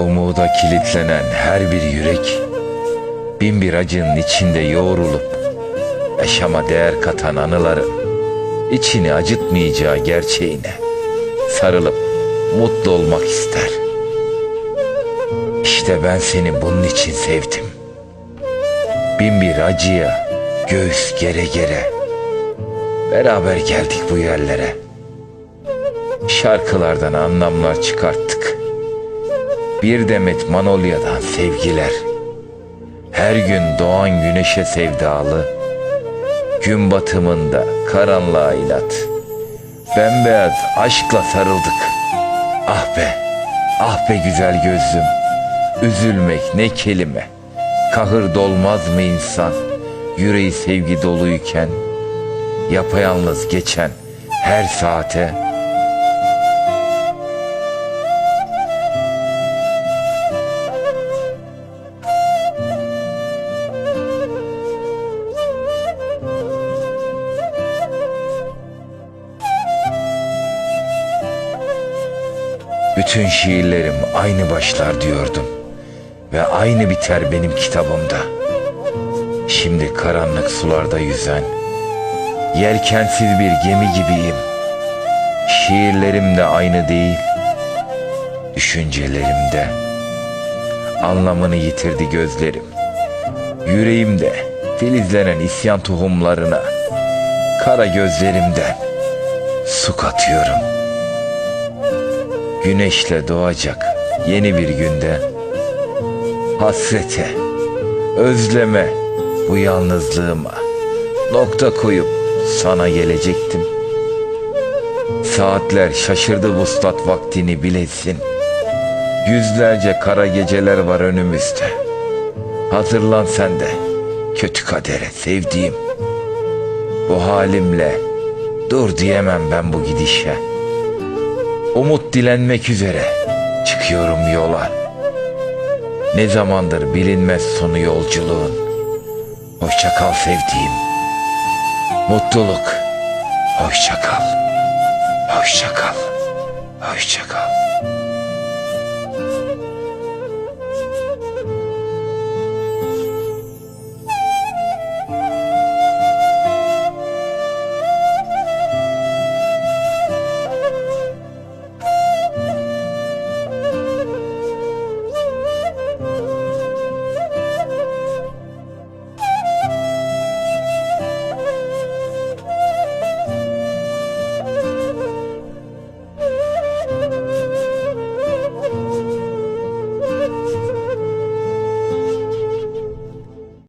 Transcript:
Umuda kilitlenen her bir yürek bin bir acının içinde yoğrulup yaşama değer katan anıların içini acıtmayacağı gerçeğine sarılıp mutlu olmak ister. İşte ben seni bunun için sevdim. Bin bir acıya göğüs gere gere beraber geldik bu yerlere. Şarkılardan anlamlar çıkarttık. Bir demet manolyadan sevgiler. Her gün doğan güneşe sevdalı. Gün batımında karanlığa inat. Bembeyaz aşkla sarıldık. Ah be, ah be güzel gözlüm. Üzülmek ne kelime. Kahır dolmaz mı insan? Yüreği sevgi doluyken. Yapayalnız geçen her saate Bütün şiirlerim aynı başlar diyordum ve aynı biter benim kitabımda. Şimdi karanlık sularda yüzen, yelkensiz bir gemi gibiyim. Şiirlerim de aynı değil, düşüncelerim de. Anlamını yitirdi gözlerim. Yüreğimde filizlenen isyan tohumlarına, kara gözlerimden su katıyorum.'' Güneşle doğacak yeni bir günde. Hasrete, özleme bu yalnızlığıma. Nokta koyup sana gelecektim. Saatler şaşırdı vuslat vaktini bilesin. Yüzlerce kara geceler var önümüzde. Hazırlan sen de kötü kadere sevdiğim. Bu halimle dur diyemem ben bu gidişe Umut dilenmek üzere çıkıyorum yola. Ne zamandır bilinmez sonu yolculuğun. Hoşça kal sevdiğim. Mutluluk. Hoşça kal. Hoşça kal. Hoşça kal.